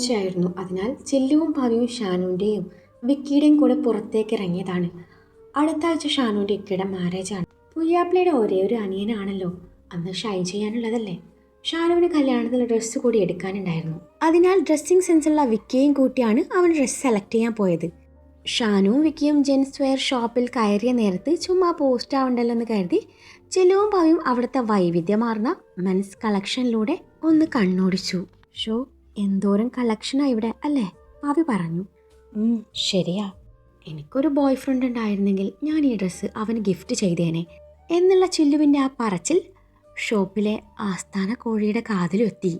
ഞായറാഴ്ചയായിരുന്നു അതിനാൽ ചില്ലുവും പാവിയും ഷാനുവിന്റെയും വിക്കിയുടെയും കൂടെ പുറത്തേക്ക് ഇറങ്ങിയതാണ്. അടുത്ത ആഴ്ച ഷാനുവിന്റെ ഇക്കയുടെ മാരേജാണ് പുയ്യാപ്പിളയുടെ ഒരേ ഒരു അനിയനാണല്ലോ. അന്ന് ഷൈ ചെയ്യാനുള്ളതല്ലേ? ഷാനുവിന് കല്യാണത്തിൽ ഡ്രസ്സ് കൂടി എടുക്കാനുണ്ടായിരുന്നു. അതിനാൽ ഡ്രസ്സിങ് സെൻസുള്ള വിക്കിയെയും കൂട്ടിയാണ് അവൻ ഡ്രസ്സ് സെലക്ട് ചെയ്യാൻ പോയത്. ഷാനുവും വിക്കിയും ജെൻസ് വെയർ ഷോപ്പിൽ കയറിയ നേരത്ത് ചുമ്മാ പോസ്റ്റ് ആവണ്ടല്ലോ എന്ന് കരുതി ചെല്ലുവും പാവിയും അവിടുത്തെ വൈവിധ്യമാർന്ന മെൻസ് കളക്ഷനിലൂടെ ഒന്ന് കണ്ണോടിച്ചു. ഷോ എന്തോരം കളക്ഷനാ ഇവിടെ അല്ലേ? ആവി പറഞ്ഞു. "ഉം, ശരിയാ. എനിക്കൊരു ബോയ് ഫ്രണ്ട് ഉണ്ടായിരുന്നെങ്കിൽ ഞാൻ ഈ ഡ്രസ്സ് അവന് ഗിഫ്റ്റ് ചെയ്തേനെ. എന്നുള്ള ചില്ലുവിന്റെ ആ പറച്ചിൽ ഷോപ്പിലെ ആസ്ഥാന കോഴിയുടെ കാതിലും എത്തി.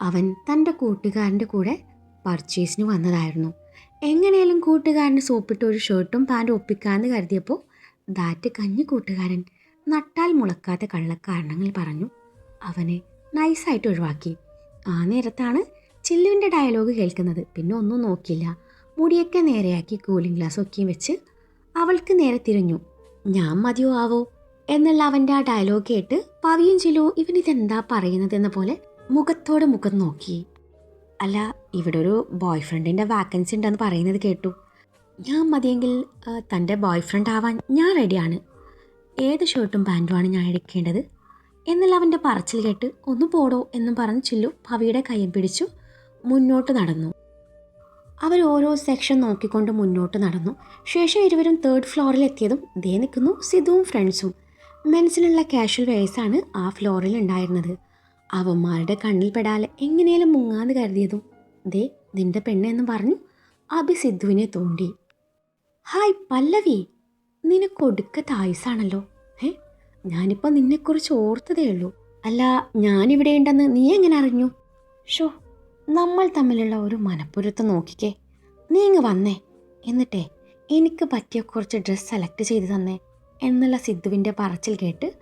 അവൻ തന്റെ കൂട്ടുകാരന്റെ കൂടെ പർച്ചേസിന് വന്നതായിരുന്നു. എങ്ങനെയാലും കൂട്ടുകാരന് സോപ്പിട്ട് ഒരു ഷർട്ടും പാന്റും ഒപ്പിക്കാമെന്ന് കരുതിയപ്പോൾ ദാറ്റ് കഞ്ഞി കൂട്ടുകാരൻ നട്ടാൽ മുളക്കാത്ത കള്ളക്കാരണങ്ങൾ പറഞ്ഞു. അവനെ നൈസായിട്ട് ഒഴിവാക്കി. ആ നേരത്താണ് ചില്ലുവിന്റെ ഡയലോഗ് കേൾക്കുന്നത്. പിന്നെ ഒന്നും നോക്കില്ല മുടിയൊക്കെ നേരെയാക്കി കൂളിംഗ് ഗ്ലാസ് ഒക്കെയും വെച്ച് അവൾക്ക് നേരെ തിരിഞ്ഞു. ഞാൻ മതിയോ ആവോ? എന്നുള്ള അവന്റെ ആ ഡയലോഗ് കേട്ട് പവിയും ചിലു ഇവനിതെന്താ പറയുന്നതെന്ന പോലെ മുഖത്തോട് മുഖം നോക്കി. അല്ല ഇവിടെ ഒരു ബോയ് ഫ്രണ്ടിന്റെ വാക്കൻസി ഉണ്ടെന്ന് പറയുന്നത് കേട്ടു. ഞാൻ മതിയെങ്കിൽ തന്റെ ബോയ് ഫ്രണ്ട് ആവാൻ ഞാൻ റെഡിയാണ് ഏത് ഷർട്ടും പാന്റുമാണ് ഞാൻ എടുക്കേണ്ടത്? എന്നുള്ള അവന്റെ പറച്ചിൽ കേട്ട് ഒന്ന് പോടോ എന്നും പറഞ്ഞ് ചില്ലു ഭവിയുടെ കൈ പിടിച്ചു മുന്നോട്ട് നടന്നു. അവർ ഓരോ സെക്ഷൻ നോക്കിക്കൊണ്ട് മുന്നോട്ട് നടന്നു. ശേഷം ഇരുവരും തേർഡ് ഫ്ലോറിൽ എത്തിയതും ദേ നിൽക്കുന്നു സിധുവും ഫ്രണ്ട്സും. മെൻസിലുള്ള കാഷ്വൽ വേഴ്സാണ് ആ ഫ്ലോറിൽ ഉണ്ടായിരുന്നത്. അവന്മാരുടെ കണ്ണിൽ പെടാതെ എങ്ങനെയും മുങ്ങാന്ന് കരുതിയതും ദേ നിന്റെ പെണ്ണ് എന്ന് പറഞ്ഞു അഭി സിദ്ധുവിനെ തോണ്ടി. ഹായ് പല്ലവി നിനക്ക് ഒടുക്ക തായുസാണല്ലോ ഏ ഞാനിപ്പോൾ നിന്നെക്കുറിച്ച് ഓർത്തതേ ഉള്ളൂ. അല്ല ഞാനിവിടെ ഉണ്ടെന്ന് നീ എങ്ങനെ അറിഞ്ഞു? ഷോ നമ്മൾ തമ്മിലുള്ള ഒരു മനപ്പൊരുത്തം നോക്കിക്കേ. നീ ഇങ്ങ് വന്നേ. എന്നിട്ടേ എനിക്ക് പറ്റിയ കുറച്ച് ഡ്രസ്സ് സെലക്ട് ചെയ്ത് തന്നേ എന്നുള്ള സിദ്ധുവിന്റെ പറച്ചിൽ കേട്ട്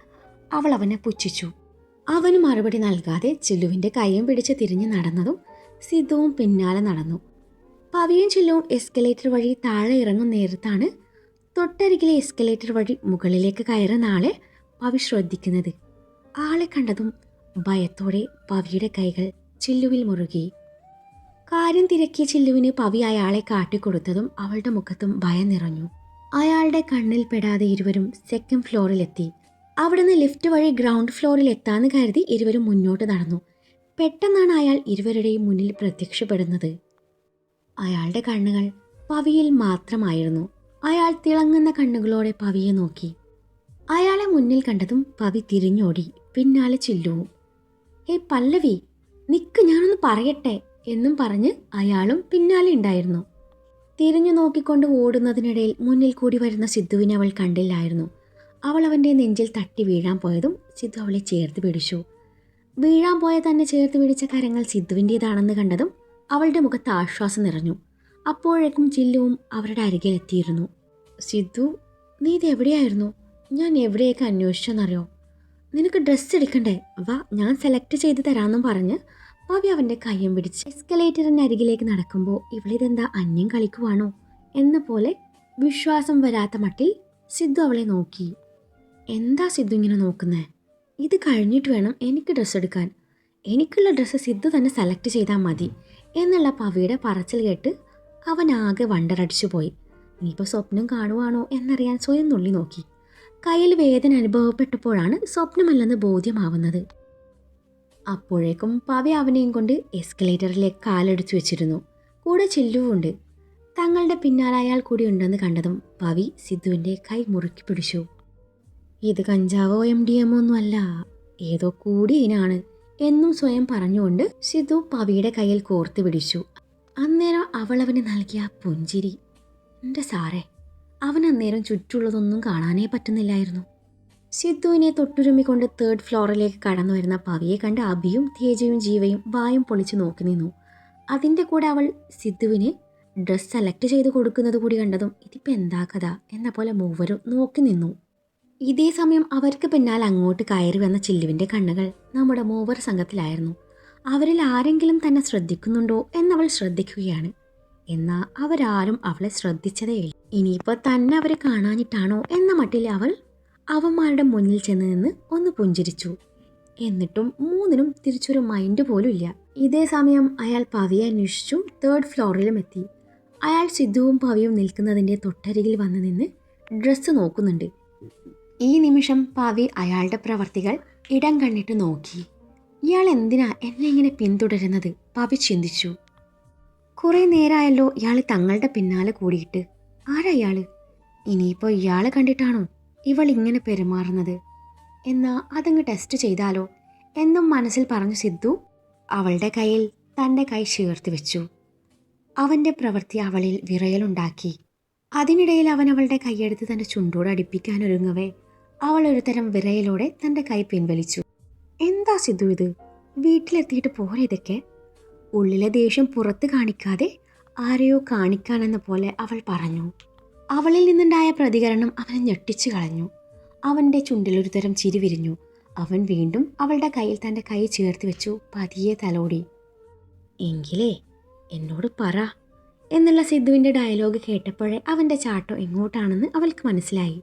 അവൾ അവനെ പുച്ഛിച്ചു. അവന് മറുപടി നൽകാതെ ചില്ലുവിന്റെ കൈയും പിടിച്ച് തിരിഞ്ഞു നടന്നതും സിദ്ധുവും പിന്നാലെ നടന്നു. പവിയും ചില്ലുവും എസ്കലേറ്റർ വഴി താഴെ ഇറങ്ങും നേരത്താണ് തൊട്ടരികിലെ എസ്കലേറ്റർ വഴി മുകളിലേക്ക് കയറുന്ന ആളെ പവി ശ്രദ്ധിക്കുന്നത്. ആളെ കണ്ടതും ഭയത്തോടെ പവിയുടെ കൈകൾ ചില്ലുവിൽ മുറുകി. കാര്യം തിരക്കിയ ചില്ലുവിന് പവി അയാളെ കാട്ടിക്കൊടുത്തതും അവളുടെ മുഖത്തും ഭയം നിറഞ്ഞു. അയാളുടെ കണ്ണിൽ പെടാതെ ഇരുവരും സെക്കൻഡ് ഫ്ലോറിലെത്തി അവിടുന്ന് ലിഫ്റ്റ് വഴി ഗ്രൗണ്ട് ഫ്ലോറിൽ എത്താന്ന് കരുതി ഇരുവരും മുന്നോട്ട് നടന്നു. പെട്ടെന്നാണ് അയാൾ ഇരുവരുടെയും മുന്നിൽ പ്രത്യക്ഷപ്പെടുന്നത്. അയാളുടെ കണ്ണുകൾ പവിയിൽ മാത്രമായിരുന്നു. അയാൾ തിളങ്ങുന്ന കണ്ണുകളോടെ പവിയെ നോക്കി. അയാളെ മുന്നിൽ കണ്ടതും പവി തിരിഞ്ഞോടി. പിന്നാലെ ചില്ലുവും ഹേ പല്ലവി നിക്ക് ഞാനൊന്ന് പറയട്ടെ എന്നും പറഞ്ഞ് അയാളും പിന്നാലെ ഉണ്ടായിരുന്നു. തിരിഞ്ഞു നോക്കിക്കൊണ്ട് ഓടുന്നതിനിടയിൽ മുന്നിൽ കൂടി വരുന്ന സിദ്ധുവിനെ അവൾ കണ്ടില്ലായിരുന്നു. അവൾ അവന്റെ നെഞ്ചിൽ തട്ടി വീഴാൻ പോയതും സിദ്ധു അവളെ ചേർത്ത് പിടിച്ചു. വീഴാൻ പോയ തന്നെ ചേർത്ത് പിടിച്ച കരങ്ങൾ സിദ്ധുവിന്റേതാണെന്ന് കണ്ടതും അവളുടെ മുഖത്ത് ആശ്വാസം നിറഞ്ഞു. അപ്പോഴേക്കും ചില്ലുവും അവരുടെ അരികിലെത്തിയിരുന്നു സിദ്ധു നീ ഇത് എവിടെയായിരുന്നു? ഞാൻ എവിടെയൊക്കെ അന്വേഷിച്ചെന്നറിയോ? നിനക്ക് ഡ്രസ്സ് എടുക്കണ്ടേ? വാ ഞാൻ സെലക്ട് ചെയ്ത് തരാമെന്നും പറഞ്ഞ് പവി അവന്റെ കയ്യും പിടിച്ച് എസ്കലേറ്ററിന്റെ അരികിലേക്ക് നടക്കുമ്പോൾ ഇവളിതെന്താ അന്യം കളിക്കുവാണോ? എന്ന പോലെ വിശ്വാസം വരാത്ത മട്ടിൽ സിദ്ധു അവളെ നോക്കി. എന്താ സിദ്ധു ഇങ്ങനെ നോക്കുന്നേ? ഇത് കഴിഞ്ഞിട്ട് വേണം എനിക്ക് ഡ്രസ്സ് എടുക്കാൻ. എനിക്കുള്ള ഡ്രസ്സ് സിദ്ധു തന്നെ സെലക്ട് ചെയ്താൽ മതി എന്നുള്ള പവിയുടെ പറച്ചിൽ കേട്ട് അവൻ ആകെ വണ്ടറടിച്ചു പോയി ഇനിയിപ്പോൾ സ്വപ്നം കാണുവാണോ എന്നറിയാൻ സ്വയം നുള്ളി നോക്കി. കയ്യിൽ വേദന അനുഭവപ്പെട്ടപ്പോഴാണ് സ്വപ്നമല്ലെന്ന് ബോധ്യമാവുന്നത്. അപ്പോഴേക്കും പവി അവനെയും കൊണ്ട് എസ്കലേറ്ററിലേക്ക് കാലടിച്ചു വെച്ചിരുന്നു. കൂടെ ചെല്ലുവുണ്ട്. തങ്ങളുടെ പിന്നാലെ അയാൾ കൂടി ഉണ്ടെന്ന് കണ്ടതും പവി സിദ്ധുവിന്റെ കൈ മുറുക്കി പിടിച്ചു. ഇത് കഞ്ചാവോ എം ഡി എമ്മോ ഒന്നും അല്ല. ഏതോ കൂടി ഇനാണ് എന്നും സ്വയം പറഞ്ഞുകൊണ്ട് സിദ്ധു പവിയുടെ കയ്യിൽ കോർത്ത് പിടിച്ചു. അന്നേരം അവൾ അവന് നൽകിയ പുഞ്ചിരി. എന്റെ സാറേ അവൻ അന്നേരം ചുറ്റുള്ളതൊന്നും കാണാനേ പറ്റുന്നില്ലായിരുന്നു. സിദ്ധുവിനെ തൊട്ടുരുമ്മിക്കൊണ്ട് തേർഡ് ഫ്ലോറിലേക്ക് കടന്നു വരുന്ന പവിയെ കണ്ട് അഭിയും തേജയും ജീവയും വായും പൊളിച്ച് നോക്കി നിന്നു. അതിന്റെ കൂടെ അവൾ സിദ്ധുവിനെ ഡ്രസ് സെലക്ട് ചെയ്ത് കൊടുക്കുന്നത് കൂടി കണ്ടതും ഇതിപ്പോൾ എന്താ കഥ എന്ന പോലെ മൂവരും നോക്കി നിന്നു. ഇതേ സമയം അവർക്ക് പിന്നാലെ അങ്ങോട്ട് കയറി വന്ന ചില്ലുവിന്റെ കണ്ണുകൾ നമ്മുടെ മൂവർ സംഘത്തിലായിരുന്നു. അവരിൽ ആരെങ്കിലും തന്നെ ശ്രദ്ധിക്കുന്നുണ്ടോ എന്നവൾ ശ്രദ്ധിക്കുകയാണ്. എന്നാൽ അവരാരും അവളെ ശ്രദ്ധിച്ചതേയില്ല ഇനിയിപ്പോൾ തന്നെ അവരെ കാണാനിട്ടാണോ എന്ന മട്ടിൽ അവൾ അവന്മാരുടെ മുന്നിൽ ചെന്ന് നിന്ന് ഒന്ന് പുഞ്ചിരിച്ചു. എന്നിട്ടും മൂന്നിനും തിരിച്ചൊരു മൈൻഡ് പോലും ഇല്ല. ഇതേ സമയം അയാൾ പവിയെ അന്വേഷിച്ചു തേർഡ് ഫ്ലോറിലും എത്തി. അയാൾ സിദ്ധുവും പവിയും നിൽക്കുന്നതിന്റെ തൊട്ടരികിൽ വന്ന് നിന്ന് ഡ്രസ്സ് നോക്കുന്നുണ്ട്. ഈ നിമിഷം പവി അയാളുടെ പ്രവർത്തികൾ ഇടം കണ്ടിട്ട് നോക്കി. ഇയാൾ എന്തിനാ എന്നെ ഇങ്ങനെ പിന്തുടരുന്നത്? പവി ചിന്തിച്ചു. കുറേ നേരമായല്ലോ ഇയാൾ തങ്ങളുടെ പിന്നാലെ കൂടിയിട്ട്. ആരാ ഇയാൾ? ഇനിയിപ്പോൾ ഇയാളെ കണ്ടിട്ടാണോ ഇവൾ ഇങ്ങനെ പെരുമാറുന്നത്? എന്നാ അതങ്ങ് ടെസ്റ്റ് ചെയ്താലോ? എന്നും മനസ്സിൽ പറഞ്ഞു സിദ്ധു അവളുടെ കയ്യിൽ തന്റെ കൈ ചേർത്ത് വെച്ചു. അവന്റെ പ്രവൃത്തി അവളിൽ വിറയലുണ്ടാക്കി. അതിനിടയിൽ അവൻ അവളുടെ കൈയെടുത്ത് തന്റെ ചുണ്ടോട് അടുപ്പിക്കാനൊരുങ്ങവേ അവൾ ഒരു തരം വിറയലോടെ തന്റെ കൈ പിൻവലിച്ചു. എന്താ സിദ്ധു ഇത്? വീട്ടിലെത്തിയിട്ട് പോരെ ഇതൊക്കെ? ഉള്ളിലെ ദേഷ്യം പുറത്ത് കാണിക്കാതെ ആരെയോ കാണിക്കാനെന്ന പോലെ അവൾ പറഞ്ഞു. അവളിൽ നിന്നുണ്ടായ പ്രതികരണം അവനെ ഞെട്ടിച്ചു കളഞ്ഞു. അവന്റെ ചുണ്ടിലൊരു തരം ചിരി വിരിഞ്ഞു. അവൻ വീണ്ടും അവളുടെ കയ്യിൽ തന്റെ കൈ ചേർത്ത് വെച്ചു പതിയെ തലോടി. എങ്കിലേ എന്നോട് പറ എന്നുള്ള സിദ്ധുവിന്റെ ഡയലോഗ് കേട്ടപ്പോഴേ അവന്റെ ചാട്ടോ എങ്ങോട്ടാണെന്ന് അവൾക്ക് മനസ്സിലായി.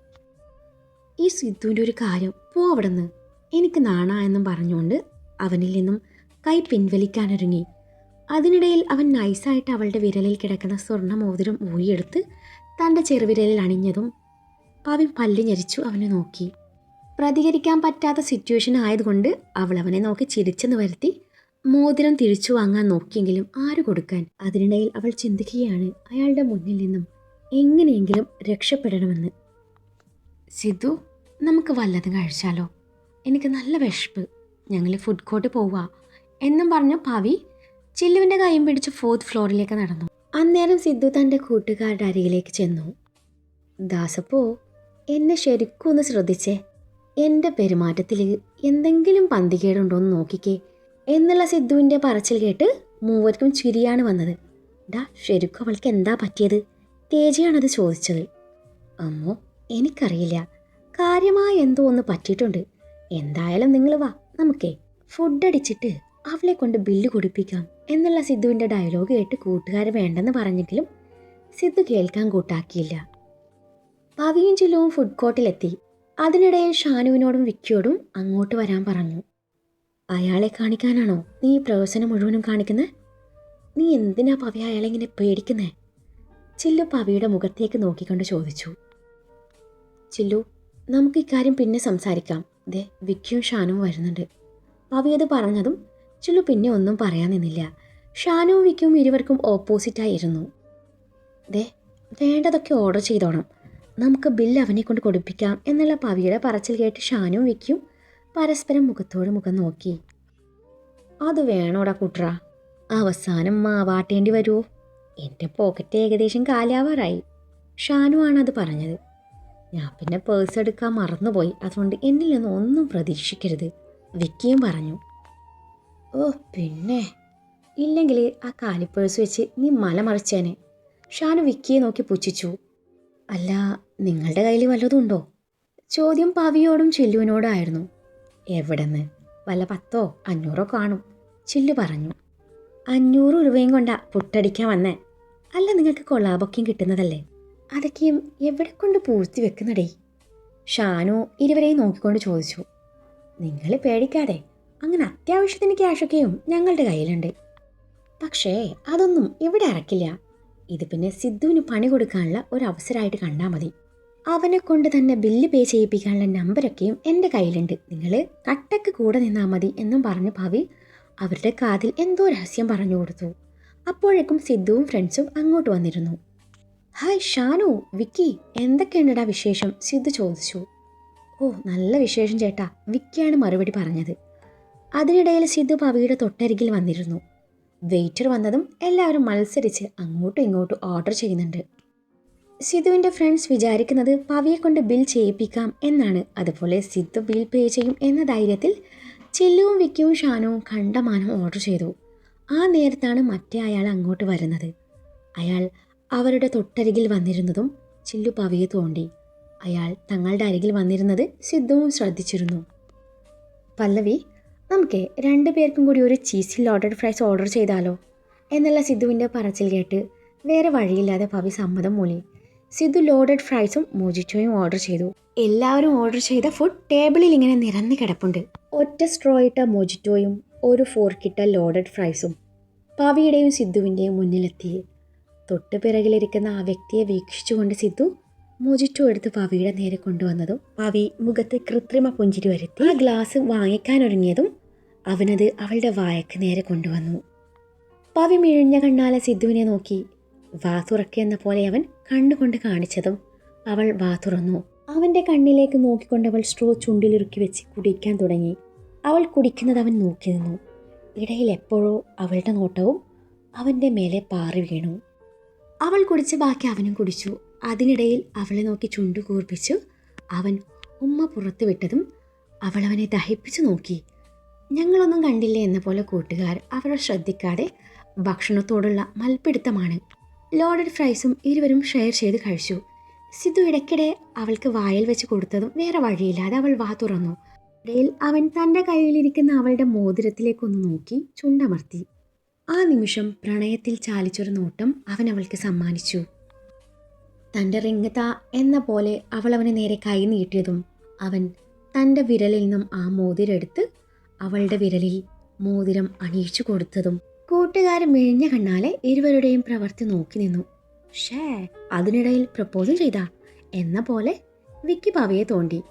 ഈ സിദ്ധുവിന്റെ ഒരു കാര്യം പോ അവിടുന്ന്. എനിക്ക് നാണ എന്നും പറഞ്ഞുകൊണ്ട് അവനിൽ നിന്നും കൈ പിൻവലിക്കാനൊരുങ്ങി. അതിനിടയിൽ അവൻ നൈസായിട്ട് അവളുടെ വിരലിൽ കിടക്കുന്ന സ്വർണ മോതിരം ഊരിയെടുത്ത് തന്റെ ചെറുവിരലിൽ അണിഞ്ഞതും പാവി പല്ല് ഞെരിച്ചു അവനെ നോക്കി. പ്രതികരിക്കാൻ പറ്റാത്ത സിറ്റുവേഷൻ ആയതുകൊണ്ട് അവൾ അവനെ നോക്കി ചിരിച്ചെന്ന് വരുത്തി മോതിരം തിരിച്ചു വാങ്ങാൻ നോക്കിയെങ്കിലും ആര് കൊടുക്കാൻ? അതിനിടയിൽ അവൾ ചിന്തിക്കുകയാണ് അയാളുടെ മുന്നിൽ നിന്നും എങ്ങനെയെങ്കിലും രക്ഷപ്പെടണമെന്ന്. സിദ്ധു നമുക്ക് വല്ലതും കഴിച്ചാലോ? എനിക്ക് നല്ല വിശപ്പ്. ഞങ്ങൾ ഫുഡ് കോർട്ട് പോവുക എന്നും പറഞ്ഞു പവി ചില്ലുവിന്റെ കൈയും പിടിച്ച് ഫോർത്ത് ഫ്ലോറിലേക്ക് നടന്നു. അന്നേരം സിദ്ധു തന്റെ കൂട്ടുകാരുടെ അരികിലേക്ക് ചെന്നു. ദാസപ്പോ എന്നെ ശരിക്കും ഒന്ന് ശ്രദ്ധിച്ചേ. എന്റെ പെരുമാറ്റത്തിൽ എന്തെങ്കിലും പന്തികേടുണ്ടോ എന്ന് നോക്കിക്കേ എന്നുള്ള സിദ്ധുവിന്റെ പറച്ചിൽ കേട്ട് മൂവർക്കും ചിരിയാണ് വന്നത്. ഡാ ശരിക്കും അവൾക്ക് എന്താ പറ്റിയത്? തേജയാണത് ചോദിച്ചത്. അമ്മോ എനിക്കറിയില്ല. കാര്യമായ എന്തോ ഒന്ന് പറ്റിയിട്ടുണ്ട്. എന്തായാലും നിങ്ങൾ വാ നമുക്കേ. ഫുഡ് അടിച്ചിട്ട് അവളെ കൊണ്ട് ബില്ല് കൊടുപ്പിക്കാം. എന്നുള്ള സിദ്ധുവിന്റെ ഡയലോഗ് കേട്ട് കൂട്ടുകാർ വേണ്ടെന്ന് പറഞ്ഞെങ്കിലും സിദ്ധു കേൾക്കാൻ കൂട്ടാക്കിയില്ല. പവിയും ചില്ലുവും ഫുഡ് കോർട്ടിലെത്തി അതിനിടയിൽ ഷാനുവിനോടും വിക്കിയോടും അങ്ങോട്ട് വരാൻ പറഞ്ഞു. അയാളെ കാണിക്കാനാണോ നീ ഈ പ്രവചനം മുഴുവനും കാണിക്കുന്നത് നീ എന്തിനാ പവി അയാളെ ഇങ്ങനെ പേടിക്കുന്നേ? ചില്ലു പവിയുടെ മുഖത്തേക്ക് നോക്കിക്കൊണ്ട് ചോദിച്ചു. ചില്ലു നമുക്ക് ഇക്കാര്യം പിന്നെ സംസാരിക്കാം. ദേ വിക്കിയും ഷാനും വരുന്നുണ്ട്. പവി അത് പറഞ്ഞതും ചില്ലു പിന്നെ ഒന്നും പറയാൻ നിന്നില്ല. ഷാനുവും വിക്കും ഇരുവർക്കും ഓപ്പോസിറ്റായിരുന്നു. ദേ വേണ്ടതൊക്കെ ഓർഡർ ചെയ്തോണം. നമുക്ക് ബില്ല് അവനെ കൊണ്ട് കൊടുപ്പിക്കാം എന്നുള്ള പവിയുടെ പറച്ചിൽ കേട്ട് ഷാനു വിക്കും പരസ്പരം മുഖത്തോട് മുഖം നോക്കി. അത് വേണോടാ കുട്ര അവസാനം മാവാട്ടേണ്ടി വരുമോ എന്റെ പോക്കറ്റ് ഏകദേശം കാലാവാറായി. ഷാനു ആണ് അത് പറഞ്ഞത്. ഞാൻ പിന്നെ പേഴ്സ് എടുക്കാൻ മറന്നുപോയി അതുകൊണ്ട് എന്നിൽ നിന്ന് ഒന്നും പ്രതീക്ഷിക്കരുത് വിക്കിയും പറഞ്ഞു. ഓ പിന്നെ. ഇല്ലെങ്കിൽ ആ കാലിപ്പേഴ്സ് വെച്ച് നീ മല മറിച്ചേനെ. ഷാനു വിക്കിയെ നോക്കി പുച്ഛിച്ചു. അല്ല നിങ്ങളുടെ കയ്യിൽ വല്ലതും ഉണ്ടോ? ചോദ്യം പവിയോടും ചില്ലുവിനോടായിരുന്നു. എവിടെന്ന്? വല്ല പത്തോ അഞ്ഞൂറോ കാണും. ചില്ലു പറഞ്ഞു. അഞ്ഞൂറ് രൂപയും കൊണ്ടാ പുട്ടടിക്കാൻ വന്നേ. അല്ല നിങ്ങൾക്ക് കൊള്ളാബൊക്കെയും കിട്ടുന്നതല്ലേ? അതൊക്കെയും എവിടെ കൊണ്ട് പൂഴ്ത്തി വെക്കുന്നടേ? ഷാനു ഇരുവരെയും നോക്കിക്കൊണ്ട് ചോദിച്ചു. നിങ്ങൾ പേടിക്കാതെ അങ്ങനെ അത്യാവശ്യത്തിന് ക്യാഷൊക്കെയും ഞങ്ങളുടെ കയ്യിലുണ്ട്. പക്ഷേ അതൊന്നും ഇവിടെ അറക്കില്ല. ഇത് പിന്നെ സിദ്ധുവിന് പണി കൊടുക്കാനുള്ള ഒരു അവസരമായിട്ട് കണ്ടാൽ മതി. അവനെ കൊണ്ട് തന്നെ ബില്ല് പേ ചെയ്യിപ്പിക്കാനുള്ള നമ്പരൊക്കെയും എന്റെ കയ്യിലുണ്ട്. നിങ്ങൾ കട്ടക്ക് കൂടെ നിന്നാൽ മതി എന്നും പറഞ്ഞ് ഭാവി അവരുടെ കാതിൽ എന്തോ രഹസ്യം പറഞ്ഞു കൊടുത്തു. അപ്പോഴേക്കും സിദ്ധുവും ഫ്രണ്ട്സും അങ്ങോട്ട് വന്നിരുന്നു. ഹായ് ഷാനു വിക്കി എന്തൊക്കെയുണ്ടടാ വിശേഷം? സിദ്ധു ചോദിച്ചു. ഓ നല്ല വിശേഷം ചേട്ടാ വിക്കിയാണ് മറുപടി പറഞ്ഞത്. അതിനിടയിൽ സിദ്ധു പവിയുടെ തൊട്ടരികിൽ വന്നിരുന്നു. വെയിറ്റർ വന്നതും എല്ലാവരും മത്സരിച്ച് അങ്ങോട്ടും ഇങ്ങോട്ടും ഓർഡർ ചെയ്യുന്നുണ്ട്. സിദ്ധുവിന്റെ ഫ്രണ്ട്സ് വിചാരിക്കുന്നത് പവിയെ കൊണ്ട് ബിൽ ചെയ്യിപ്പിക്കാം എന്നാണ്. അതുപോലെ സിദ്ധു ബിൽ പേ ചെയ്യും എന്ന ധൈര്യത്തിൽ ചില്ലുവും വിക്കിയും ഷാനുവും കണ്ടമാനം ഓർഡർ ചെയ്തു. ആ നേരത്താണ് മറ്റേ അയാൾ അങ്ങോട്ട് വരുന്നത്. അയാൾ അവരുടെ തൊട്ടരികിൽ വന്നിരുന്നതും ചില്ലു പവിയെ തോണ്ടി. അയാൾ തങ്ങളുടെ അരികിൽ വന്നിരുന്നത് സിദ്ധുവും ശ്രദ്ധിച്ചിരുന്നു. പല്ലവി നമുക്ക് രണ്ടു പേർക്കും കൂടി ഒരു ചീസിൽ ലോഡഡ് ഫ്രൈസ് ഓർഡർ ചെയ്താലോ? എന്നുള്ള സിദ്ധുവിന്റെ പറച്ചിൽ കേട്ട് വേറെ വഴിയില്ലാതെ പവി സമ്മതം മൂളി. സിദ്ധു ലോഡഡ് ഫ്രൈസും മോജിറ്റോയും ഓർഡർ ചെയ്തു. എല്ലാവരും ഓർഡർ ചെയ്ത ഫുഡ് ടേബിളിൽ ഇങ്ങനെ നിരന്ന് കിടപ്പുണ്ട്. ഒറ്റ സ്ട്രോ ഇട്ട മോജിറ്റോയും ഒരു ഫോർക്കിട്ട ലോഡഡ് ഫ്രൈസും പവിയുടെയും സിദ്ധുവിന്റെയും മുന്നിലെത്തി. തൊട്ട് പിറകിലിരിക്കുന്ന ആ വ്യക്തിയെ വീക്ഷിച്ചുകൊണ്ട് സിദ്ധു മോജിറ്റോ എടുത്ത് പവിയുടെ നേരെ കൊണ്ടുവന്നതും പവി മുഖത്ത് കൃത്രിമ പുഞ്ചിരി വരുത്തി ആ ഗ്ലാസ് വാങ്ങിക്കാനൊരുങ്ങിയതും അവനത് അവളുടെ വായക്ക് നേരെ കൊണ്ടുവന്നു. പവി മിഴിഞ്ഞ കണ്ണാലെ സിദ്ധുവിനെ നോക്കി. വാ തുറക്കെന്ന പോലെ അവൻ കണ്ണുകൊണ്ട് കാണിച്ചതും അവൾ വാ തുറന്നു അവന്റെ കണ്ണിലേക്ക് നോക്കിക്കൊണ്ട് അവൾ സ്ട്രോ ചുണ്ടിലിറുക്കി വെച്ച് കുടിക്കാൻ തുടങ്ങി. അവൾ കുടിക്കുന്നത് അവൻ നോക്കി നിന്നു. ഇടയിൽ എപ്പോഴോ അവളുടെ നോട്ടവും അവന്റെ മേലെ പാറി വീണു. അവൾ കുടിച്ച ബാക്കി അവനും കുടിച്ചു. അതിനിടയിൽ അവളെ നോക്കി ചുണ്ടു കൂർപ്പിച്ചു അവൻ ഉമ്മ പുറത്തു വിട്ടതും അവൾ അവനെ ദഹിപ്പിച്ചു നോക്കി. ഞങ്ങളൊന്നും കണ്ടില്ലേ എന്ന പോലെ കൂട്ടുകാർ അവരെ ശ്രദ്ധിക്കാതെ ഭക്ഷണത്തോടുള്ള മൽപ്പിടുത്തമാണ്. ലോഡഡ് ഫ്രൈസും ഇരുവരും ഷെയർ ചെയ്ത് കഴിച്ചു. സിദ്ധു ഇടയ്ക്കിടെ അവൾക്ക് വായിൽ വെച്ച് കൊടുത്തതും വേറെ വഴിയില്ലാതെ അവൾ വാ തുറന്നു. ഇടയിൽ അവൻ തന്റെ കയ്യിലിരിക്കുന്ന അവളുടെ മോതിരത്തിലേക്കൊന്ന് നോക്കി ചുണ്ടമർത്തി. ആ നിമിഷം പ്രണയത്തിൽ ചാലിച്ചൊരു നോട്ടം അവൻ അവൾക്ക് സമ്മാനിച്ചു. തന്റെ താ എന്ന പോലെ അവൾ അവന് നേരെ കൈ നീട്ടിയതും അവൻ തന്റെ വിരലിൽ നിന്നും ആ മോതിരെടുത്ത് അവളുടെ വിരലിൽ മോതിരം അണിയിച്ചു കൊടുത്തതും കൂട്ടുകാരൻ മിഴിഞ്ഞ കണ്ണാലെ ഇരുവരുടെയും പ്രവർത്തി നോക്കി നിന്നു. ഷേ അതിനിടയിൽ പ്രപ്പോസും ചെയ്ത എന്ന പോലെ വിക്കി പവയെ തോണ്ടി.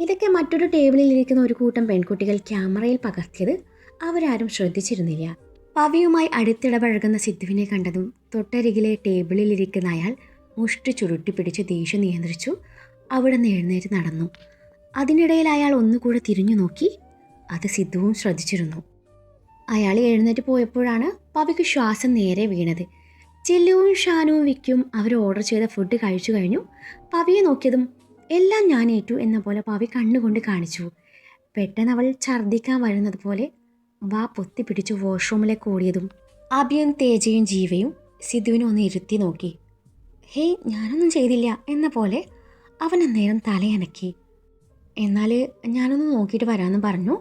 ഇതൊക്കെ മറ്റൊരു ടേബിളിൽ ഇരിക്കുന്ന ഒരു കൂട്ടം പെൺകുട്ടികൾ ക്യാമറയിൽ പകർത്തിയത് അവരാരും ശ്രദ്ധിച്ചിരുന്നില്ല. പവിയുമായി അടുത്തിടപഴകുന്ന സിദ്ധുവിനെ കണ്ടതും തൊട്ടരികിലെ ടേബിളിൽ ഇരിക്കുന്ന അയാൾ മുഷ്ടി ചുരുട്ടിപ്പിടിച്ച് ദേഷ്യം നിയന്ത്രിച്ചു. അവിടെ നിന്ന് എഴുന്നേറ്റ് നടന്നു. അതിനിടയിൽ അയാൾ ഒന്നുകൂടെ തിരിഞ്ഞു നോക്കി അത് സിദ്ധുവും ശ്രദ്ധിച്ചിരുന്നു. അയാൾ എഴുന്നേറ്റ് പോയപ്പോഴാണ് പവിക്ക് ശ്വാസം നേരെ വീണത്. ചെല്ലുവും ഷാനുവും വിക്കും അവർ ഓർഡർ ചെയ്ത ഫുഡ് കഴിച്ചു കഴിഞ്ഞു. പവിയെ നോക്കിയതും എല്ലാം ഞാൻ ഏറ്റു എന്ന പോലെ പവി കണ്ണുകൊണ്ട് കാണിച്ചു. പെട്ടെന്ന് അവൾ ഛർദ്ദിക്കാൻ വരുന്നത് പോലെ വാ പൊത്തി പിടിച്ച് വാഷ്റൂമിലേക്ക് ഓടിയതും അഭിയും തേജയും ജീവയും സിദ്ധുവിനെ ഒന്ന് ഇരുത്തി നോക്കി. ഹേയ് ഞാനൊന്നും ചെയ്തില്ല എന്ന പോലെ അവൻ അന്നേരം തലയനക്കി. എന്നാൽ ഞാനൊന്ന് നോക്കിയിട്ട് വരാമെന്ന് പറഞ്ഞു.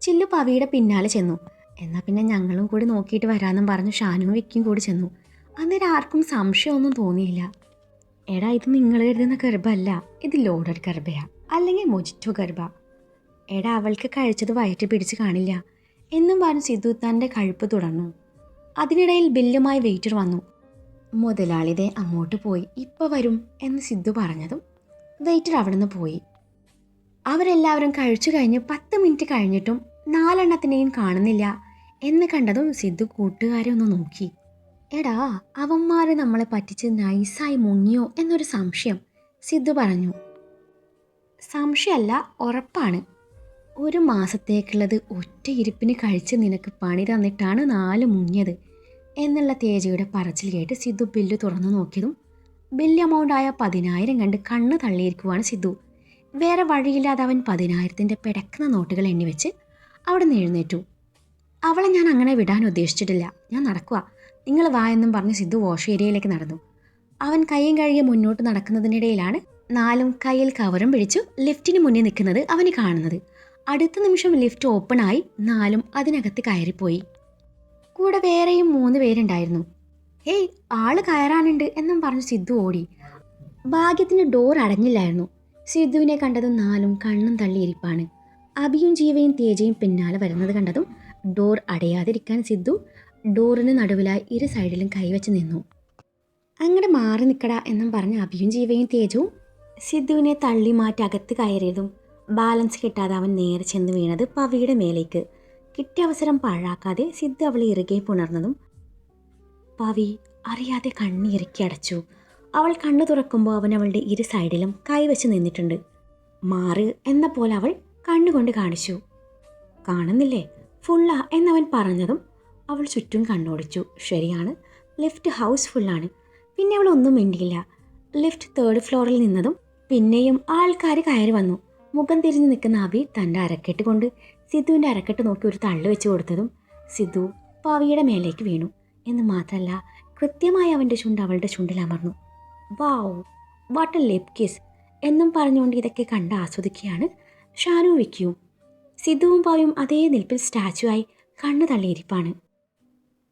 ചില്ലു പവിയുടെ പിന്നാലെ ചെന്നു. എന്നാൽ പിന്നെ ഞങ്ങളും കൂടി നോക്കിയിട്ട് വരാമെന്നും പറഞ്ഞു ഷാനും വിക്കും കൂടി ചെന്നു. അന്നേരം ആർക്കും സംശയമൊന്നും തോന്നിയില്ല. എടാ ഇത് നിങ്ങൾ കരുതുന്ന ഗർഭമല്ല ഇത് ലോഡർ ഗർഭയാ. അല്ലെങ്കിൽ മൊജിറ്റോ ഗർഭ. എടാ അവൾക്ക് കഴിച്ചത് വയറ്റ് പിടിച്ച് കാണില്ല. എന്നും പറഞ്ഞ് സിദ്ധു തന്റെ കഴുപ്പ് തുടർന്നു. അതിനിടയിൽ ബില്ലുമായി വെയിറ്റർ വന്നു. മുതലാളിതെ അങ്ങോട്ട് പോയി. ഇപ്പോൾ വരും എന്ന് സിദ്ധു പറഞ്ഞതും വെയിറ്റർ അവിടെ നിന്ന് പോയി. അവരെല്ലാവരും കഴിച്ചു കഴിഞ്ഞ് പത്ത് മിനിറ്റ് കഴിഞ്ഞിട്ടും നാലെണ്ണത്തിനെയും കാണുന്നില്ല എന്ന് കണ്ടതും സിദ്ധു കൂട്ടുകാരെ ഒന്ന് നോക്കി. എടാ അവന്മാരെ നമ്മളെ പറ്റിച്ച് നൈസായി മുങ്ങിയോ എന്നൊരു സംശയം സിദ്ധു പറഞ്ഞു. സംശയമല്ല ഉറപ്പാണ്. ഒരു മാസത്തേക്കുള്ളത് ഒറ്റ ഇരിപ്പിന് കഴിച്ച് നിനക്ക് പണി തന്നിട്ടാണ് നാല് മുങ്ങിയത് എന്നുള്ള തേജയുടെ പറച്ചിൽ കേട്ട് സിദ്ധു ബില്ല് തുറന്നു നോക്കിയതും ബില്ല് എമൗണ്ടായ പതിനായിരം കണ്ട് കണ്ണ് തള്ളിയിരിക്കുവാണ് സിദ്ധു. വേറെ വഴിയില്ലാതെ അവൻ പതിനായിരത്തിന്റെ പിടക്കുന്ന നോട്ടുകൾ എണ്ണിവെച്ച് അവിടെ നിന്ന് എഴുന്നേറ്റു. അവളെ ഞാൻ അങ്ങനെ വിടാൻ ഉദ്ദേശിച്ചിട്ടില്ല. ഞാൻ നടക്കുക നിങ്ങൾ വാ എന്നും പറഞ്ഞ് സിദ്ധു വാഷ് ഏരിയയിലേക്ക് നടന്നു. അവൻ കൈയും കഴുകി മുന്നോട്ട് നടക്കുന്നതിനിടയിലാണ് നാലും കയ്യിൽ കവറും പിടിച്ചു ലിഫ്റ്റിന് മുന്നിൽ നിൽക്കുന്നത് അവന് കാണുന്നത്. അടുത്ത നിമിഷം ലിഫ്റ്റ് ഓപ്പൺ ആയി നാലും അതിനകത്ത് കയറിപ്പോയി. കൂടെ വേറെയും മൂന്ന് പേരുണ്ടായിരുന്നു. ഏയ് ആൾ കയറാനുണ്ട് എന്നും പറഞ്ഞ് സിദ്ധു ഓടി. ഭാഗ്യത്തിന് ഡോർ അടഞ്ഞില്ലായിരുന്നു. സിദ്ധുവിനെ കണ്ടതും നാലും കണ്ണും തള്ളിയിരിപ്പാണ്. അബിയും ജീവയും തേജയും പിന്നാലെ വരുന്നത് കണ്ടതും ഡോർ അടയാതിരിക്കാൻ സിദ്ധു ഡോറിന് നടുവിലായി ഇരു സൈഡിലും കൈവച്ച് നിന്നു. അങ്ങടെ മാറി നിൽക്കടാ എന്നും പറഞ്ഞ് അബിയും ജീവയും തേജവും സിദ്ധുവിനെ തള്ളി മാറ്റി അകത്ത് കയറിയതും ബാലൻസ് കിട്ടാതെ അവൻ നേരെ ചെന്ന് വീണത് പവിയുടെ മേലേക്ക്. കിട്ടിയ അവസരം പാഴാക്കാതെ സിദ്ധു അവളെ ഇറുകെ പുണർന്നതും പവി അറിയാതെ കണ്ണിറുക്കി അടച്ചു. അവൾ കണ്ണു തുറക്കുമ്പോൾ അവൻ അവളുടെ ഇരു സൈഡിലും കൈവച്ച് നിന്നിട്ടുണ്ട്. മാറ് എന്ന പോലെ അവൾ കണ്ണുകൊണ്ട് കാണിച്ചു. കാണുന്നില്ലേ? ഫുള്ള എന്നവൻ പറഞ്ഞതും അവൾ ചുറ്റും കണ്ണോടിച്ചു. ശരിയാണ്. ലിഫ്റ്റ് ഹൗസ് ഫുള്ളാണ്. പിന്നെ അവൾ ഒന്നും മിണ്ടിയില്ല. ലിഫ്റ്റ് തേർഡ് ഫ്ലോറിൽ നിന്നതും പിന്നെയും ആൾക്കാർ കയറി വന്നു. മുഖം തിരിഞ്ഞ് നിൽക്കുന്ന അബി തന്റെ അരക്കെട്ട് കൊണ്ട് സിദ്ധുവിന്റെ അരക്കെട്ട് നോക്കി ഒരു തള്ളു വെച്ച് കൊടുത്തതും സിദ്ധു പവിയുടെ മേലേക്ക് വീണു. എന്ന് മാത്രമല്ല കൃത്യമായി അവന്റെ ചുണ്ട് അവളുടെ ചുണ്ടിൽ അമർന്നു. Wow what a lip kiss എന്നും പറഞ്ഞുകൊണ്ട് ഇതൊക്കെ കണ്ട് ആസ്വദിക്കുകയാണ് ഷാനു വിക്കിയും സിദ്ധുവും പായും അതേ നിൽപ്പിൽ സ്റ്റാച്ചുവായി കണ്ണു തള്ളിയിരിപ്പാണ്.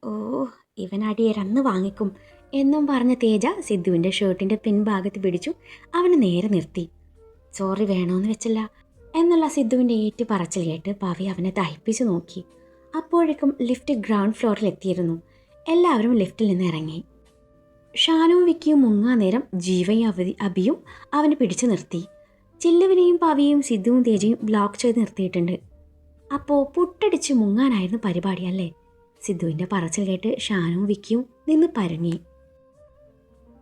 ഓ ഇവൻ അടിയരന്ന് വാങ്ങിക്കും എന്നും പറഞ്ഞ തേജ സിദ്ധുവിന്റെ ഷർട്ടിന്റെ പിൻഭാഗത്ത് പിടിച്ചു അവനെ നേരെ നിർത്തി. സോറി വേണമെന്ന് വെച്ചല്ല എന്നുള്ള സിദ്ധുവിന്റെ ഏറ്റു പറച്ചിൽ കേട്ട് പവി അവനെ തഹിപ്പിച്ചു നോക്കി. അപ്പോഴേക്കും ലിഫ്റ്റ് ഗ്രൗണ്ട് ഫ്ലോറിൽ എത്തിയിരുന്നു. എല്ലാവരും ലിഫ്റ്റിൽ നിന്ന് ഇറങ്ങി. ഷാനു വിക്കിയും മുങ്ങാ നേരം ജീവയും അവധി അബിയും അവനെ പിടിച്ചു നിർത്തി. ചില്ലുവിനെയും പവിയും സിദ്ധുവും തേജയും ബ്ലോക്ക് ചെയ്ത് നിർത്തിയിട്ടുണ്ട്. അപ്പോൾ പുട്ടടിച്ച് മുങ്ങാനായിരുന്നു പരിപാടി അല്ലേ? സിദ്ധുവിന്റെ പറച്ചിൽ കേട്ട് ഷാനും വിക്കിയും നിന്ന് പരങ്ങി.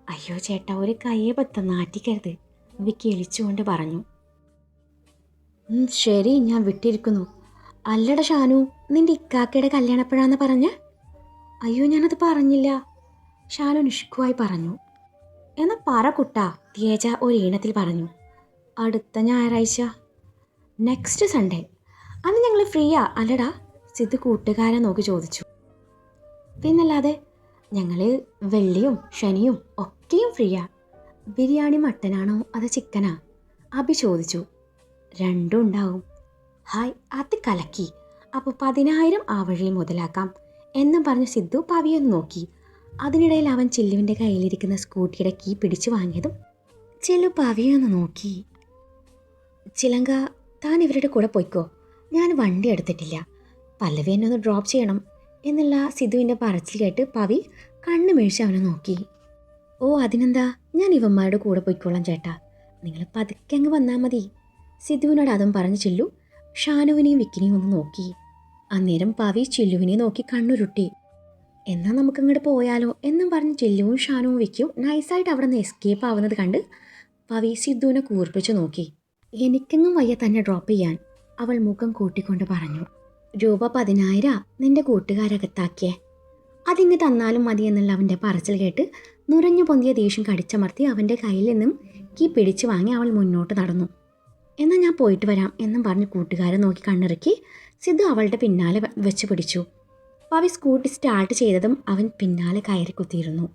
അയ്യോ ചേട്ടാ ഒരു കയ്യെ പത്ത നാറ്റിക്കരുത് വിക്കി എളിച്ചുകൊണ്ട് പറഞ്ഞു. ശരി ഞാൻ വിട്ടിരിക്കുന്നു. അല്ലട ഷാനു നിന്റെ ഇക്കാക്കയുടെ കല്യാണപ്പോഴാന്ന് പറഞ്ഞ? അയ്യോ ഞാനത് പറഞ്ഞില്ല ഷാനു നിഷ്കുവായി പറഞ്ഞു. എന്നാ പറ കുട്ടാ തേജ ഒരു ഈണത്തിൽ പറഞ്ഞു. അടുത്ത ഞായറാഴ്ച. നെക്സ്റ്റ് സൺഡേ അന്ന് ഞങ്ങൾ ഫ്രീയാ. അല്ലടാ സിദ്ധു കൂട്ടുകാരെ നോക്കി ചോദിച്ചു. പിന്നല്ലാതെ ഞങ്ങൾ വെള്ളിയും ശനിയും ഒക്കെയും ഫ്രീയാ. ബിരിയാണി മട്ടനാണോ അതോ ചിക്കനാ? അഭി ചോദിച്ചു. രണ്ടും ഉണ്ടാവും. ഹായ് അത് കലക്കി. അപ്പോൾ പതിനായിരം ആ വഴിയിൽ മുതലാക്കാം എന്നും പറഞ്ഞ് സിദ്ധു പവിയൊന്ന് നോക്കി. അതിനിടയിൽ അവൻ ചില്ലുവിന്റെ കയ്യിലിരിക്കുന്ന സ്കൂട്ടിയുടെ കീ പിടിച്ചു വാങ്ങിയതും ചെല്ലു പവിയൊന്ന് നോക്കി. ചിലങ്ക താൻ ഇവരുടെ കൂടെ പോയിക്കോ. ഞാൻ വണ്ടി എടുത്തിട്ടില്ല. പല്ലവി എന്നെ ഒന്ന് ഡ്രോപ്പ് ചെയ്യണം എന്നുള്ള സിധുവിന്റെ പറച്ചിൽ കേട്ട് പവി കണ്ണു മേഴിച്ച് അവനെ നോക്കി. ഓ അതിനെന്താ? ഞാൻ ഇവന്മാരുടെ കൂടെ പോയിക്കോളാം ചേട്ടാ. നിങ്ങൾ പതുക്കെ അങ്ങ് വന്നാൽ മതി. സിധുവിനോട് അതും പറഞ്ഞു ചില്ലു ഷാനുവിനെയും വിക്കിനെയും ഒന്ന് നോക്കി. അന്നേരം പവി ചില്ലുവിനെ നോക്കി കണ്ണുരുട്ടി. എന്നാൽ നമുക്കങ്ങോട്ട് പോയാലോ? എന്നും പറഞ്ഞ് ചില്ലുവും ഷാനുവും വിക്കും നൈസായിട്ട് അവിടെ നിന്ന് എസ്കേപ്പ് ആവുന്നത് കണ്ട് പവി സിദ്ധുവിനെ കൂർപ്പിച്ച് നോക്കി. എനിക്കെങ്ങും വയ്യ തന്നെ ഡ്രോപ്പ് ചെയ്യാൻ. അവൾ മുഖം കൂട്ടിക്കൊണ്ട് പറഞ്ഞു. രൂപ പതിനായിര നിന്റെ കൂട്ടുകാരകത്താക്കിയേ. അതിങ്ങ് തന്നാലും മതി എന്നുള്ള അവന്റെ പറച്ചിൽ കേട്ട് നുരഞ്ഞു പൊന്തിയ ദേഷ്യം കടിച്ചമർത്തി അവന്റെ കയ്യിൽ നിന്നും കീ പിടിച്ചു വാങ്ങി അവൾ മുന്നോട്ട് നടന്നു. എന്നാൽ ഞാൻ പോയിട്ട് വരാം എന്നും പറഞ്ഞ് കൂട്ടുകാരെ നോക്കി കണ്ണിറുക്കി സിദ്ധു അവളുടെ പിന്നാലെ വെച്ച് പിടിച്ചു. പവി സ്കൂട്ടി സ്റ്റാർട്ട് ചെയ്തതും അവൻ പിന്നാലെ കയറി കുത്തിയിരുന്നു.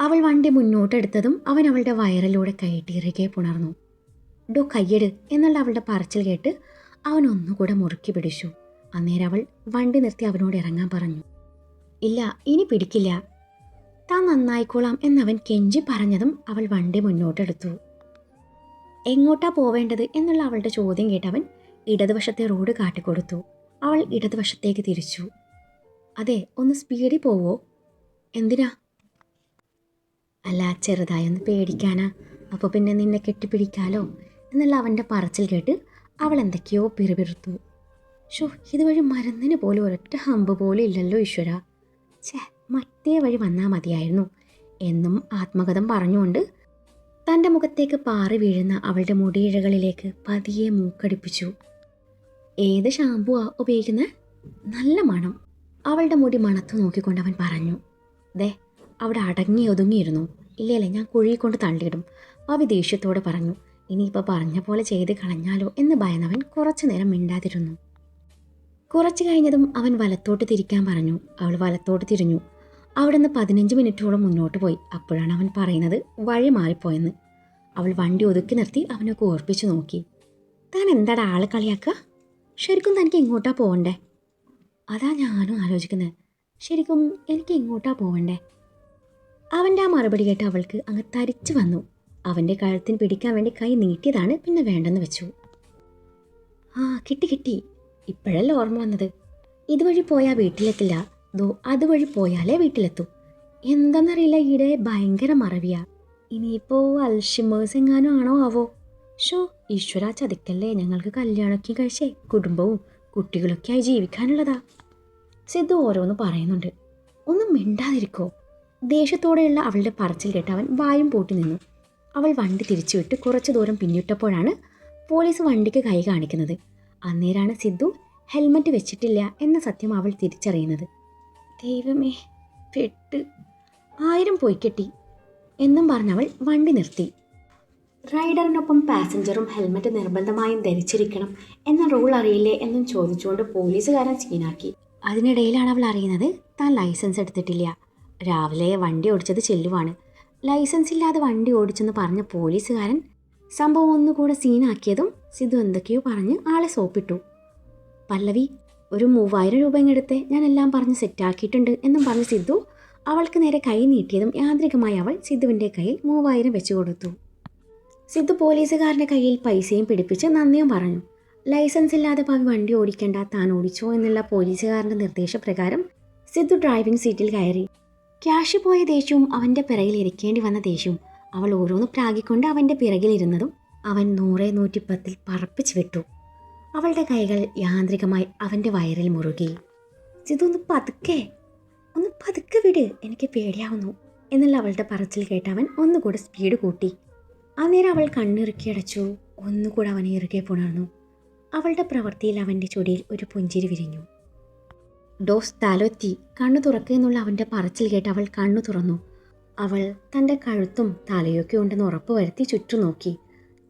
അവൾ വണ്ടി മുന്നോട്ടെടുത്തതും അവൻ അവളുടെ വയറിലൂടെ കയറ്റിയിറുകെ പുണർന്നു. ഡോ കയ്യെട് എന്നുള്ള അവളുടെ പറച്ചിൽ കേട്ട് അവൻ ഒന്നുകൂടെ മുറുക്കി പിടിച്ചു. അന്നേരം അവൾ വണ്ടി നിർത്തി അവനോട് ഇറങ്ങാൻ പറഞ്ഞു. ഇല്ല ഇനി പിടിക്കില്ല. താൻ നന്നായിക്കോളാം എന്നവൻ കെഞ്ചി പറഞ്ഞതും അവൾ വണ്ടി മുന്നോട്ടെടുത്തു. എങ്ങോട്ടാ പോവേണ്ടത് എന്നുള്ള അവളുടെ ചോദ്യം കേട്ടവൻ ഇടതുവശത്തെ റോഡ് കാട്ടിക്കൊടുത്തു. അവൾ ഇടതുവശത്തേക്ക് തിരിച്ചു. അതെ ഒന്ന് സ്പീഡിൽ പോവോ? എന്തിനാ? അല്ല ചെറുതായി ഒന്ന് പേടിക്കാനാ. അപ്പോൾ പിന്നെ നിന്നെ കെട്ടിപ്പിടിക്കാലോ? എന്നുള്ള അവന്റെ പറച്ചിൽ കേട്ട് അവൾ എന്തൊക്കെയോ പിറുപിറുത്തു. ഷോ ഇതുവഴി മരുന്നിന് പോലും ഒരൊറ്റ ഹമ്പ് പോലും ഇല്ലല്ലോ ഈശ്വര. ഛേ മറ്റേ വഴി വന്നാൽ മതിയായിരുന്നു എന്നും ആത്മകഥം പറഞ്ഞുകൊണ്ട് തന്റെ മുഖത്തേക്ക് പാറി വീഴുന്ന അവളുടെ മുടിയിഴകളിലേക്ക് പതിയെ മൂക്കടിപ്പിച്ചു. ഏത് ഷാമ്പുവാ ഉപയോഗിക്കുന്നത് നല്ല മണം. അവളുടെ മുടി മണത്ത് നോക്കിക്കൊണ്ട് അവൻ പറഞ്ഞു. ദേ അവിടെ അടങ്ങി ഒതുങ്ങിയിരുന്നു. ഇല്ലല്ലേ ഞാൻ കുഴിയിൽ കൊണ്ട് തള്ളിയിടും അവി ദേഷ്യത്തോടെ പറഞ്ഞു. ഇനിയിപ്പോൾ പറഞ്ഞ പോലെ ചെയ്ത് കളഞ്ഞാലോ എന്ന് ഭയന്നവൻ കുറച്ചു നേരം മിണ്ടാതിരുന്നു. കുറച്ചു കഴിഞ്ഞതും അവൻ വലത്തോട്ട് തിരിക്കാൻ പറഞ്ഞു. അവൾ വലത്തോട്ട് തിരിഞ്ഞു. അവിടുന്ന് പതിനഞ്ച് മിനിറ്റോളം മുന്നോട്ട് പോയി. അപ്പോഴാണ് അവൻ പറയുന്നത് വഴി മാറിപ്പോയെന്ന്. അവൾ വണ്ടി ഒതുക്കി നിർത്തി അവനെ ഓർപ്പിച്ചു നോക്കി. താൻ എന്താടാ ആളെ കളിയാക്കുക? ശരിക്കും തനിക്ക് എങ്ങോട്ടാ പോകണ്ടേ അതാ ഞാനും ആലോചിക്കുന്നത് ശരിക്കും എനിക്ക് എങ്ങോട്ടാ പോകണ്ടേ അവന്റെ ആ മറുപടി കേട്ട് അവൾക്ക് അങ്ങ് തരിച്ചു വന്നു. അവന്റെ കഴുത്തിൽ പിടിക്കാൻ വേണ്ടി കൈ നീട്ടിയതാണ് പിന്നെ വേണ്ടെന്ന് വെച്ചു. ആ കിട്ടി കിട്ടി. ഇപ്പോഴല്ലേ ഓർമ്മ വന്നത്? ഇതുവഴി പോയാൽ വീട്ടിലെത്തില്ല. ദോ അതുവഴി പോയാലേ വീട്ടിലെത്തൂ. എന്താണെന്നറിയില്ല ഈടെ ഭയങ്കര മറവിയാ. ഇനിയിപ്പോൾ അൽഷിമേഴ്സ് എങ്ങാനും ആണോ ആവോ? ഷോ ഈശ്വര ചതിക്കല്ലേ ഞങ്ങൾക്ക് കല്യാണമൊക്കെ കഴിച്ചേ. കുടുംബവും കുട്ടികളൊക്കെ ആയി ജീവിക്കാനുള്ളതാ. സിദ്ധു ഓരോന്ന് പറയുന്നുണ്ട്. ഒന്നും മിണ്ടാതിരിക്കോ? ദേഷ്യത്തോടെയുള്ള അവളുടെ പറച്ചിൽ കേട്ട് അവൻ വായും പൂട്ടി നിന്നു. അവൾ വണ്ടി തിരിച്ചുവിട്ട് കുറച്ച് ദൂരം പിന്നിട്ടപ്പോഴാണ് പോലീസ് വണ്ടിക്ക് കൈ കാണിക്കുന്നത്. അന്നേരാണ് സിദ്ധു ഹെൽമറ്റ് വെച്ചിട്ടില്ല എന്ന സത്യം അവൾ തിരിച്ചറിയുന്നത്. ദൈവമേ പെട്ട്. ആയിരം പോയി കെട്ടി എന്നും പറഞ്ഞവൾ വണ്ടി നിർത്തി. റൈഡറിനൊപ്പം പാസഞ്ചറും ഹെൽമറ്റ് നിർബന്ധമായും ധരിച്ചിരിക്കണം എന്ന റൂൾ അറിയില്ലേ എന്നും ചോദിച്ചുകൊണ്ട് പോലീസുകാരൻ സീനാക്കി. അതിനിടയിലാണ് അവൾ അറിയുന്നത് താൻ ലൈസൻസ് എടുത്തിട്ടില്ല. രാവിലെ വണ്ടി ഓടിച്ചത് ചെല്ലുവാണ്. ലൈസൻസ് ഇല്ലാതെ വണ്ടി ഓടിച്ചെന്ന് പറഞ്ഞ പോലീസുകാരൻ സംഭവം ഒന്നുകൂടെ സീനാക്കിയതും സിദ്ധു എന്തൊക്കെയോ പറഞ്ഞ് ആളെ സോപ്പിട്ടു. പല്ലവി ഒരു മൂവായിരം രൂപ എടുത്ത് ഞാൻ എല്ലാം പറഞ്ഞ് സെറ്റാക്കിയിട്ടുണ്ട് എന്നും പറഞ്ഞ് സിദ്ധു അവൾക്ക് നേരെ കൈ നീട്ടിയതും യാന്ത്രികമായി അവൾ സിദ്ധുവിന്റെ കയ്യിൽ മൂവായിരം വെച്ചു കൊടുത്തു. സിദ്ധു പോലീസുകാരന്റെ കയ്യിൽ പൈസയും പിടിപ്പിച്ച് നന്ദിയും പറഞ്ഞു. ലൈസൻസ് ഇല്ലാതെ പവി വണ്ടി ഓടിക്കേണ്ട താൻ ഓടിച്ചോ എന്നുള്ള പോലീസുകാരന്റെ നിർദ്ദേശപ്രകാരം സിദ്ധു ഡ്രൈവിംഗ് സീറ്റിൽ കയറി. ക്യാഷ് പോയ ദേഷ്യവും അവന്റെ പിറകിൽ ഇരിക്കേണ്ടി വന്ന ദേഷ്യവും അവൾ ഓരോന്ന് പ്രാഗിക്കൊണ്ട് അവന്റെ പിറകിലിരുന്നതും അവൻ നൂറെ നൂറ്റിപ്പത്തിൽ പറപ്പിച്ചു വിട്ടു. അവളുടെ കൈകൾ യാന്ത്രികമായി അവന്റെ വയറിൽ മുറുകി. ഒന്ന് പതുക്കെ ഒന്ന് പതുക്കെ വിട് എനിക്ക് പേടിയാവുന്നു എന്നുള്ള അവളുടെ പറച്ചിൽ കേട്ട് അവൻ ഒന്നുകൂടെ സ്പീഡ് കൂട്ടി. അന്നേരം അവൾ കണ്ണിറുക്കി അടച്ചു ഒന്നുകൂടെ അവനെ ഇറുകെ പുണർന്നു. അവളുടെ പ്രവൃത്തിയിൽ അവന്റെ ചൊടിയിൽ ഒരു പുഞ്ചിരി വിരിഞ്ഞു. ഡോസ് തലൊത്തി കണ്ണു തുറക്കുന്നുള്ള അവന്റെ പറച്ചിൽ കേട്ട് അവൾ കണ്ണു തുറന്നു. അവൾ തന്റെ കഴുത്തും തലയൊക്കെ ഉണ്ടെന്ന് ഉറപ്പുവരുത്തി ചുറ്റും നോക്കി.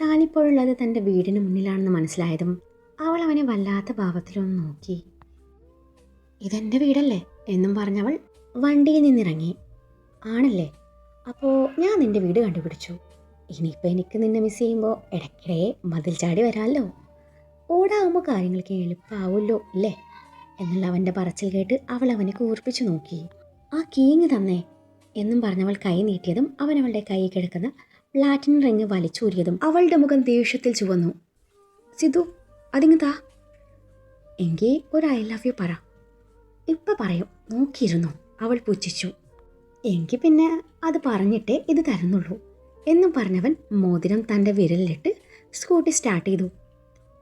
താനിപ്പോഴുള്ളത് തന്റെ വീടിന് മുന്നിലാണെന്ന് മനസ്സിലായതും അവൾ അവനെ വല്ലാത്ത ഭാവത്തിലൊന്ന് നോക്കി. ഇതെന്റെ വീടല്ലേ? എന്നും പറഞ്ഞവൾ വണ്ടിയിൽ നിന്നിറങ്ങി. ആണല്ലേ? അപ്പോൾ ഞാൻ നിന്റെ വീട് കണ്ടുപിടിച്ചു. ഇനിയിപ്പോൾ എനിക്ക് നിന്നെ മിസ് ചെയ്യുമ്പോൾ ഇടയ്ക്കിടെ മതിൽ ചാടി വരാമല്ലോ ഓടാവുമ്പോൾ കാര്യങ്ങൾക്ക് എളുപ്പമാവുമല്ലോ അല്ലേ എന്നുള്ള അവന്റെ പറച്ചിൽ കേട്ട് അവൾ അവനെ കൂർപ്പിച്ചു നോക്കി. ആ കീങ് തന്നേ എന്നും പറഞ്ഞവൾ കൈ നീട്ടിയതും അവൻ അവളുടെ കൈ കിടക്കുന്ന പ്ലാറ്റിൻ റിങ് വലിച്ചൂരിയതും അവളുടെ മുഖം ദേഷ്യത്തിൽ ചുവന്നു. സിധു അതിങ്ങ് താ. എങ്കിൽ ഒരു ഐ ലവ് യു പറ. ഇപ്പം പറയും നോക്കിയിരുന്നു? അവൾ പുച്ഛിച്ചു. എങ്കിൽ പിന്നെ അത് പറഞ്ഞിട്ടേ ഇത് തരുന്നുള്ളൂ എന്നും പറഞ്ഞവൻ മോതിരം തന്റെ വിരലിലിട്ട് സ്കൂട്ടി സ്റ്റാർട്ട് ചെയ്തു.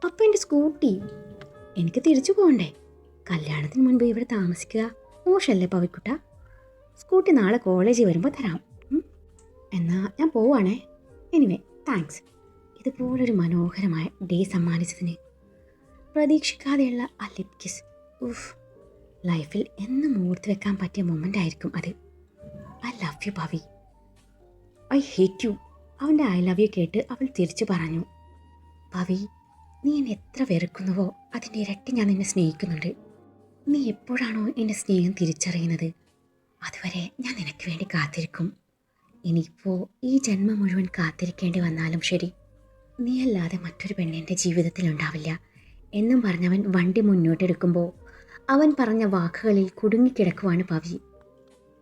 അപ്പം എന്റെ സ്കൂട്ടി എനിക്ക് തിരിച്ചു പോകണ്ടേ കല്യാണത്തിന് മുൻപ് ഇവിടെ താമസിക്കുക. മോശമല്ലേ പവിക്കുട്ട? സ്കൂട്ടി നാളെ കോളേജിൽ വരുമ്പോൾ തരാം. എന്നാൽ എന്നാ ഞാൻ പോവാണേ. എനിവേ താങ്ക്സ് ഇതുപോലൊരു മനോഹരമായ ഡേ സമ്മാനിച്ചതിന് പ്രതീക്ഷിക്കാതെയുള്ള ആ ലിപ് കിസ് ഉഫ്. ലൈഫിൽ എന്നും ഓർത്ത് വെക്കാൻ പറ്റിയ മൊമെന്റ് ആയിരിക്കും അത്. I love you Pavi. I hate you അവന്റെ ഐ ലവ് യു കേട്ട് അവൾ തിരിച്ചു പറഞ്ഞു. പവി നീ എന്നെ എത്ര വെറുക്കുന്നുവോ? അതിന്റെ ഇരട്ടി ഞാൻ നിന്നെ സ്നേഹിക്കുന്നുണ്ട്. നീ എപ്പോഴാണോ എന്റെ സ്നേഹം തിരിച്ചറിയുന്നത്? അതുവരെ ഞാൻ നിനക്ക് വേണ്ടി കാത്തിരിക്കും. ഇനിയിപ്പോൾ ഈ ജന്മം മുഴുവൻ കാത്തിരിക്കേണ്ടി വന്നാലും ശരി. നീ അല്ലാതെ മറ്റൊരു പെണ്ണിന്റെ ജീവിതത്തിൽ ഉണ്ടാവില്ല. എന്നും പറഞ്ഞവൻ വണ്ടി മുന്നോട്ടെടുക്കുമ്പോൾ അവൻ പറഞ്ഞ വാക്കുകളിൽ കുടുങ്ങിക്കിടക്കുവാണ് പവി.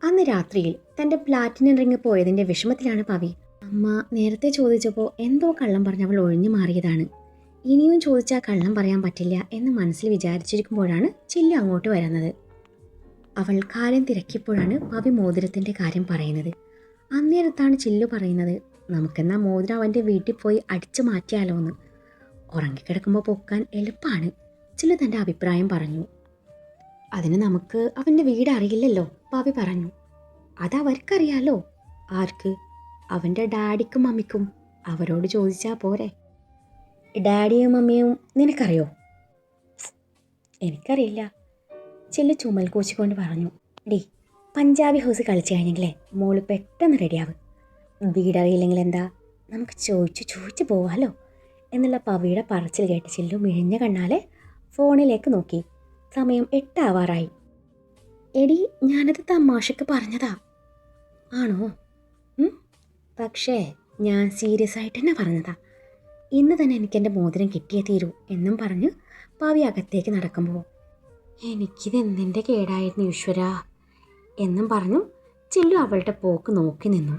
അന്ന് രാത്രിയിൽ തന്റെ പ്ലാറ്റിനം റിങ് പോയതിന്റെ വിഷമത്തിലാണ് പവി. അമ്മ നേരത്തെ ചോദിച്ചപ്പോൾ എന്തോ കള്ളം പറഞ്ഞവൾ ഒഴിഞ്ഞു മാറിയതാണ്. ഇനിയും ചോദിച്ചാൽ കള്ളം പറയാൻ പറ്റില്ല എന്ന് മനസ്സിൽ വിചാരിച്ചിരിക്കുമ്പോഴാണ് ചില്ലു അങ്ങോട്ട് വരുന്നത്. അവൾ കാര്യം തിരക്കിയപ്പോഴാണ് പവി മോതിരത്തിന്റെ കാര്യം പറയുന്നത്. അന്നേരത്താണ് ചില്ലു പറയുന്നത് നമുക്കെന്നാ മോതിരം അവന്റെ വീട്ടിൽ പോയി അടിച്ചു മാറ്റിയാലോ എന്ന് ഉറങ്ങിക്കിടക്കുമ്പോൾ പൊക്കാൻ എളുപ്പമാണ് ചില്ലു തന്റെ അഭിപ്രായം പറഞ്ഞു. അതിന് നമുക്ക് അവന്റെ വീട് അറിയില്ലല്ലോ പവി പറഞ്ഞു. അത് അവർക്കറിയാലോ ആർക്ക്? അവന്റെ ഡാഡിക്കും മമ്മിക്കും അവരോട് ചോദിച്ചാൽ പോരെ. ഡാഡിയും മമ്മിയും നിനക്കറിയോ? എനിക്കറിയില്ല. ചെല്ലു ചുമൽ കൂച്ചിക്കൊണ്ട് പറഞ്ഞു. ഡി പഞ്ചാബി ഹൗസ് കളിച്ചു കഴിഞ്ഞെങ്കിലേ മോൾ പെട്ടെന്ന് റെഡിയാവും. വീടറിയില്ലെങ്കിൽ എന്താ നമുക്ക് ചോദിച്ചു ചോദിച്ചു പോവാലോ? എന്നുള്ള പവിയുടെ പറച്ചിൽ കേട്ട് ചെല്ലു മിഴിഞ്ഞ കണ്ണാലെ ഫോണിലേക്ക് നോക്കി. സമയം എട്ടാവാറായി. എടി ഞാനത് തമാശക്ക് പറഞ്ഞതാ. ആണോ? പക്ഷേ ഞാൻ സീരിയസ് ആയിട്ട് തന്നെ പറഞ്ഞതാ. ഇന്ന് തന്നെ എനിക്ക് എന്റെ മോതിരം കിട്ടിയേ തീരൂ എന്നും പറഞ്ഞ് പാവി അകത്തേക്ക് നടക്കുമ്പോൾ എനിക്കിത് എന്തിന്റെ കേടായിരുന്നു ഈശ്വര? എന്നും പറഞ്ഞു ചില്ലു അവളുടെ പോക്ക് നോക്കി നിന്നു.